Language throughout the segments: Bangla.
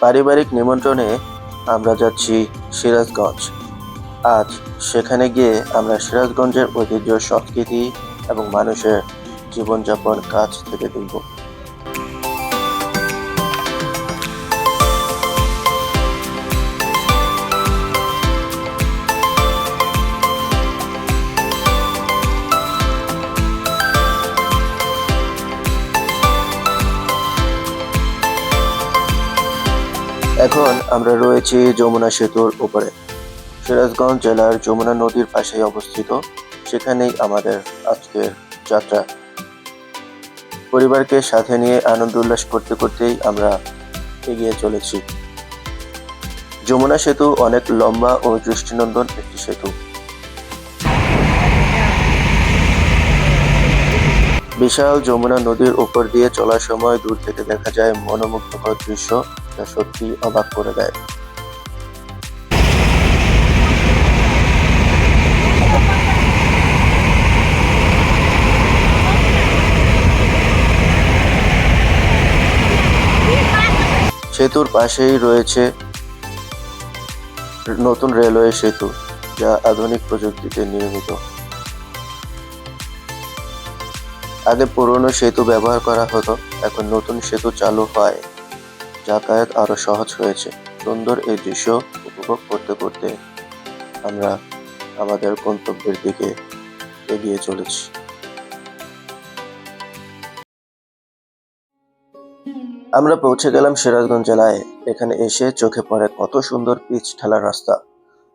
পারিবারিক নিমন্ত্রণে আমরা যাচ্ছি সিরাজগঞ্জ। আজ সেখানে গিয়ে আমরা সিরাজগঞ্জের ঐতিহ্য, সংস্কৃতি এবং মানুষের জীবনযাপন কাজ থেকে দেখব আমরা রয়েছি যমুনা সেতুর উপরে। সিরাজগঞ্জ জেলার যমুনা নদীর পাশেই অবস্থিত। সেখানেই আমাদের আজকের যাত্রা। পরিবারকে সাথে নিয়ে আনন্দ উল্লাস করতে করতেই আমরা এগিয়ে চলেছি। যমুনা সেতু অনেক লম্বা ও দৃষ্টিনন্দন একটি সেতু। বিশাল যমুনা নদীর উপর দিয়ে চলার সময় দূর থেকে দেখা যায় মনোমুগ্ধকর দৃশ্য। যা সত্যি অবাক করে দেয়। সেতুর পাশেই রয়েছে নতুন রেলওয়ে সেতু, যা আধুনিক প্রযুক্তিতে নির্মিত। আগে পুরনো সেতু ব্যবহার করা হতো, এখন নতুন সেতু চালু হয়। যাতায়াত আরও সহজ হয়েছে। সুন্দর এই দৃশ্য উপভোগ করতে করতে আমরা আমাদের গন্তব্যের দিকে এগিয়ে চলেছি। আমরা পৌঁছে গেলাম সিরাজগঞ্জ জেলায়। এখানে এসে চোখে পড়ে কত সুন্দর পিচ ঠেলা রাস্তা।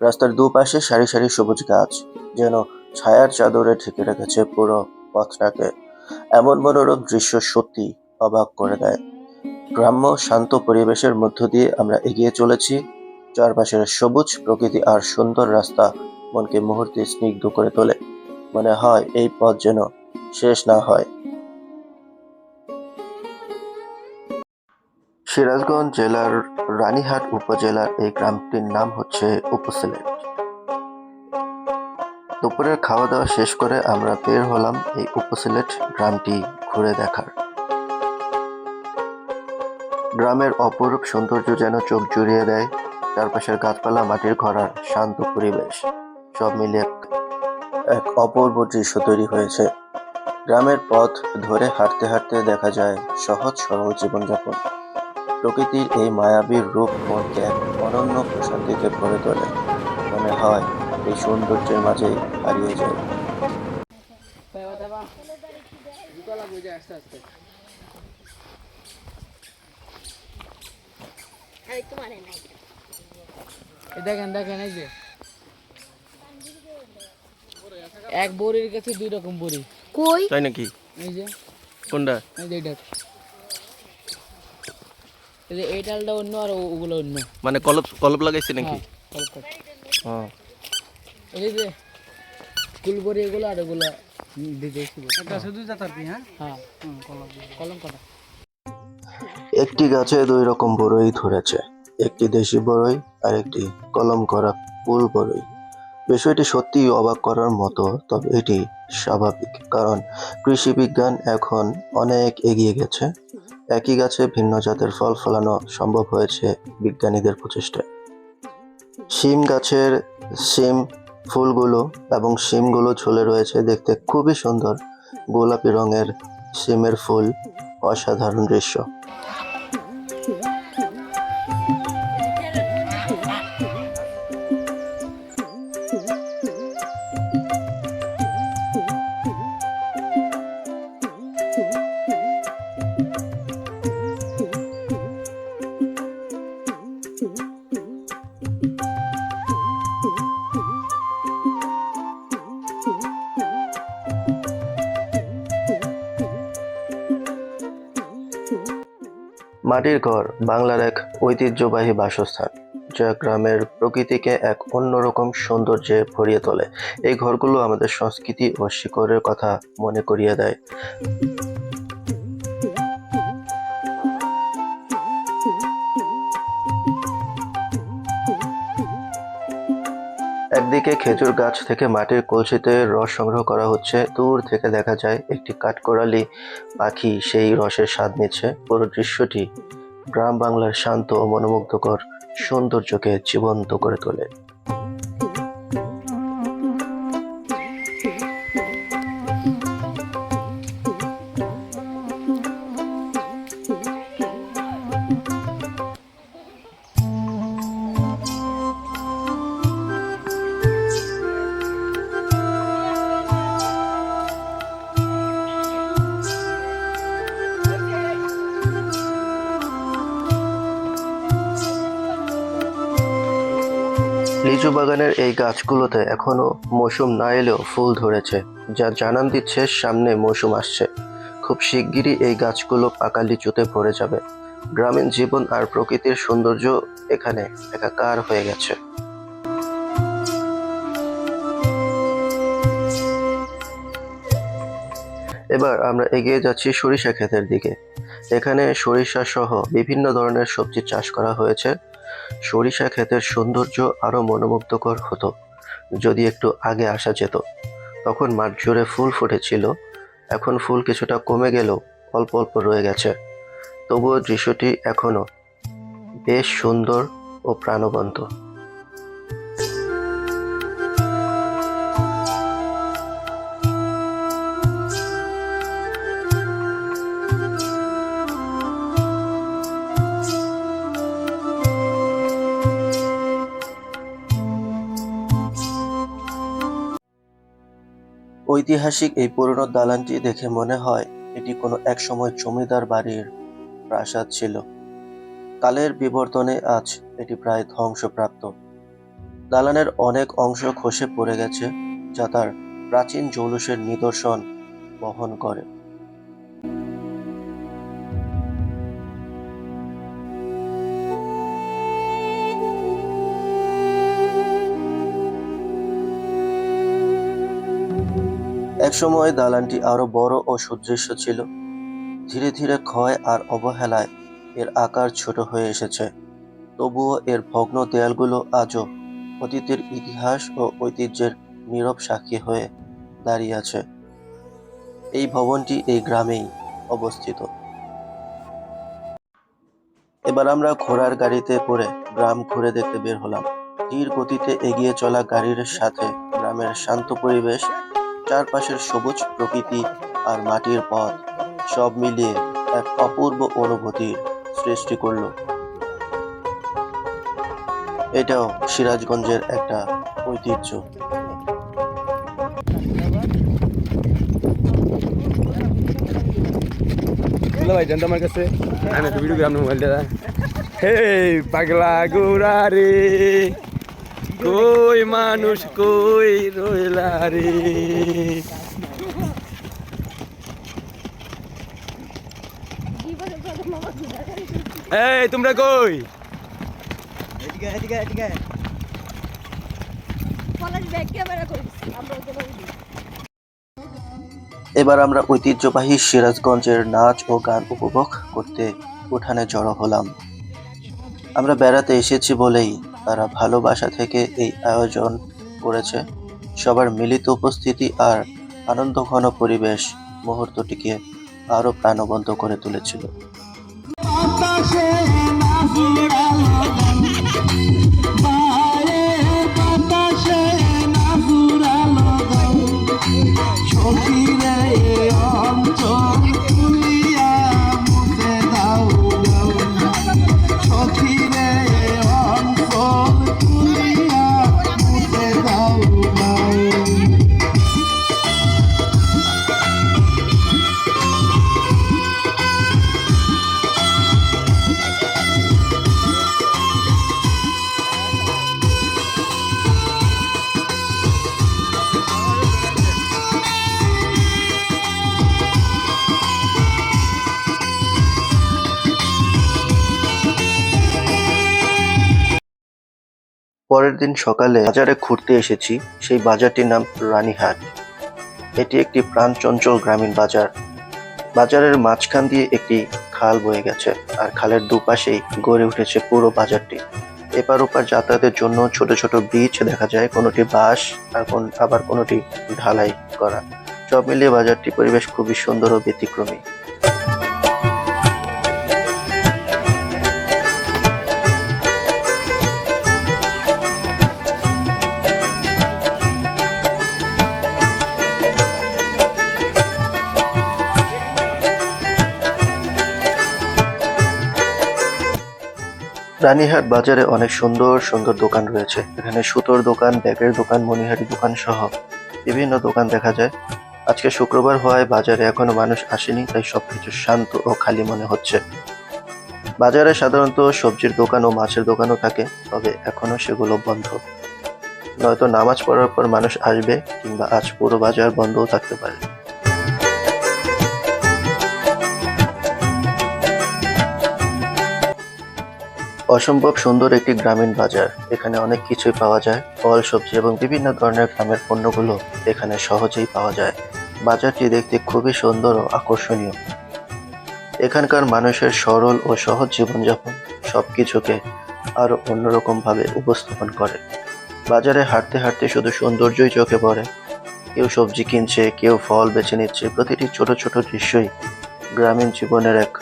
রাস্তার দুপাশে সারি সারি সবুজ গাছ, যেন ছায়ার চাদরে ঢেকে রেখেছে পুরো পথটাকে। এমন মনোরম দৃশ্য সত্যি অবাক করে দেয়। গ্রাম্য শান্ত পরিবেশের মধ্য দিয়ে আমরা এগিয়ে চলেছি। চারপাশের সবুজ প্রকৃতি আর সুন্দর রাস্তা মনকে মুহূর্তে স্নিগ্ধ করে তোলে। মনে হয় এই পথ যেন শেষ না হয়। সিরাজগঞ্জ জেলার রানীহাট উপজেলার এই গ্রামটির নাম হচ্ছে উপসিলেট। দুপুরের খাওয়া দাওয়া শেষ করে আমরা বের হলাম এই উপসিলেট গ্রামটি ঘুরে দেখার। গ্রামের অপরূপ সৌন্দর্য যেন চোখ জুড়িয়ে দেয় চারপাশের গাছপালা, মাটির ঘরার শান্ত পরিবেশ, সব মিলিয়ে এক- অপূর্ব দৃশ্য তৈরি হয়েছে। গ্রামের পথ ধরে হাঁটতে হাঁটতে দেখা যায় সহজ সরল জীবনযাপন। প্রকৃতির এই মায়াবী রূপ মনকে এক অনন্য প্রশান্তিতে ভরে তোলে। মনে হয় এই সৌন্দর্যের মাঝে হারিয়ে যায় এই তোমার নাই এই দেখেন দেখেন এই যে। এক বড়ির কাছে দুই রকম বড়ি। কই? তাই নাকি? এই যে। কোনটা? এই যে এটা এই যে এই ডালটা অন্য আর ওগুলো অন্য। মানে কলপ কলপ লাগাইছে নাকি? হ্যাঁ, কলম কাটা। হ্যাঁ এই যে কুল বড়ি এগুলো আর দিতেছি এটা শুধু জাতারপি হ্যাঁ? হ্যাঁ। কলম কাটা? একটি গাছে দুই রকম বড়ই ধরেছে, একটি দেশি বড়ই আর একটি কলম করা ফুল বড়ই বিষয়টি সত্যি অবাক করার মতো, তবে এটি স্বাভাবিক, কারণ কৃষি বিজ্ঞান এখন অনেক এগিয়ে গেছে। একই গাছে ভিন্ন জাতের ফল ফলানো সম্ভব হয়েছে বিজ্ঞানীদের প্রচেষ্টায়। শিম গাছের শিম ফুলগুলো এবং শিমগুলো ঝুলে রয়েছে দেখতে খুবই সুন্দর গোলাপি রঙের শিমের ফুল, অসাধারণ দৃশ্য। 雪 মাটির ঘর, বাংলার এক ঐতিহ্যবাহী বাসস্থান। যা গ্রামের প্রকৃতিকে এক অন্যরকম সৌন্দর্যে ভরিয়ে তোলে। এই ঘরগুলো আমাদের সংস্কৃতি ও শিকড়ের কথা মনে করিয়ে দেয়। একদিকে খেজুর গাছ থেকে মাটির কলসিতে রস সংগ্রহ করা হচ্ছে, দূর থেকে দেখা যায় একটি কাঠকোড়ালি পাখি সেই রসের স্বাদ নিচ্ছে। পুরো দৃশ্যটি গ্রাম বাংলার শান্ত ও মনোমুগ্ধকর সৌন্দর্যকে জীবন্ত করে তোলে। লিচু বাগানের এই গাছগুলোতে এখনও মৌসুম না এলেও ফুল ধরেছে, যা জানান দিচ্ছে সামনে মৌসুম আসছে। খুব শিগগিরই এই গাছগুলো পাকা লিচুতে ভরে যাবে। গ্রামীণ জীবন আর প্রকৃতির সৌন্দর্য এখানে একাকার হয়ে গেছে। এবার আমরা এগিয়ে যাচ্ছি সরিষা ক্ষেতের দিকে। এখানে সরিষা সহ বিভিন্ন ধরনের সবজি চাষ করা হয়েছে। সরিষা ক্ষেতের সৌন্দর্য আরও মনোমুগ্ধকর হতো। যদি একটু আগে আসা যেত, তখন মাঠ জুড়ে ফুল ফুটেছিল। এখন ফুল কিছুটা কমে গেলেও অল্প অল্প রয়ে গেছে। তবুও দৃশ্যটি এখনও বেশ সুন্দর ও প্রাণবন্ত। ঐতিহাসিক এই পুরনো দালানটি দেখে মনে হয় এটি কোনো একসময় জমিদার বাড়ির প্রাসাদ ছিল। কালের বিবর্তনে আজ এটি প্রায় ধ্বংসপ্রাপ্ত। দালানের অনেক অংশ খসে পড়ে গেছে, যা তার প্রাচীন জৌলুসের নিদর্শন বহন করে। একসময় দালানটি আরও বড় ও সুদৃশ্য ছিল। ধীরে ধীরে ক্ষয় আর অবহেলায় এর আকার ছোট হয়ে এসেছে। তবুও এর ভগ্ন দেয়ালগুলো আজও অতীতের ইতিহাস ও ঐতিহ্যের নীরব সাক্ষী হয়ে দাঁড়িয়ে আছে। এই ভবনটি এই গ্রামেই অবস্থিত। এবার আমরা ঘোড়ার গাড়িতে করে গ্রাম ঘুরে দেখতে বের হলাম। ধীর গতিতে এগিয়ে চলা গাড়ির সাথে গ্রামের শান্ত পরিবেশ চারপাশের সবুজ প্রকৃতি আর মাটির পথ সব মিলিয়ে এক অপূর্ব অনুভূতির সৃষ্টি করল। এটাও সিরাজগঞ্জের একটা ঐতিহ্য। ভাই জানতো আমার কাছে। আমি একটা ভিডিও গ্রাম মোবাইল দাদা হে পাগলা গোরা রে। কই মানুষ কই রইলা রে? এই তোমরা কই? এবার আমরা ঐতিহ্যবাহী সিরাজগঞ্জের নাচ ও গান উপভোগ করতে উঠানে জড়ো হলাম। আমরা বেড়াতে এসেছি বলেই তারা ভালোবাসা থেকে এই আয়োজন করেছে। সবার মিলিত উপস্থিতি আর আনন্দঘন পরিবেশ মুহূর্তটিকে আরও প্রাণবন্ত করে তুলেছিল। পরের দিন সকালে বাজারে ঘুরতে এসেছি, সেই বাজারটির নাম রানীহাট। এটি একটি প্রাণচঞ্চল গ্রামীণ বাজার। বাজারের মাঝখান দিয়ে একটি খাল বয়ে গেছে আর খালের দুপাশেই গড়ে উঠেছে পুরো বাজারটি। এপার ওপার যাতায়াতের জন্য ছোট ছোট ব্রিজ দেখা যায়, কোনোটি বাঁশ আর কোন, আবার কোনোটি ঢালাই করা। সব মিলিয়ে বাজারটি পরিবেশ খুবই সুন্দর ও ব্যতিক্রমী। রানীহাট বাজারে অনেক সুন্দর সুন্দর দোকান রয়েছে। এখানে সুতোর দোকান, ব্যাগের দোকান, মনিহারি দোকান সহ বিভিন্ন দোকান দেখা যায়। আজকে শুক্রবার হওয়ায় বাজারে এখনও মানুষ আসেনি, তাই সবকিছু শান্ত ও খালি মনে হচ্ছে। বাজারে সাধারণত সবজির দোকান ও মাছের দোকানও থাকে, তবে এখনও সেগুলো বন্ধ। নয়তো নামাজ পড়ার পর মানুষ আসবে, কিংবা আজ পুরো বাজার বন্ধও থাকতে পারে। অসম্ভব সুন্দর একটি গ্রামীণ বাজার। এখানে অনেক কিছুই পাওয়া যায়। ফল, সবজি এবং বিভিন্ন ধরনের গ্রামের পণ্যগুলো এখানে সহজেই পাওয়া যায়। বাজারটি দেখতে খুবই সুন্দর ও আকর্ষণীয়। এখানকার মানুষের সরল ও সহজ জীবনযাপন সবকিছুকে আরও অন্যরকম ভাবে উপস্থাপন করে। বাজারে হাঁটতে হাঁটতে শুধু সৌন্দর্যই চোখে পড়ে। কেউ সবজি কিনছে, কেউ ফল বেছে নিচ্ছে, প্রতিটি ছোট ছোট দৃশ্যই গ্রামীণ জীবনের এক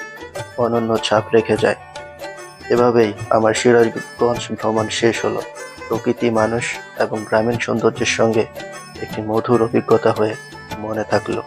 অনন্য ছাপ রেখে যায়। এভাবেই আমার সিরাজগঞ্জ ভ্রমণ শেষ হলো। প্রকৃতি মানুষ এবং গ্রামীণ সৌন্দর্যের সঙ্গে একটি মধুর অভিজ্ঞতা হয়ে মনে থাকল।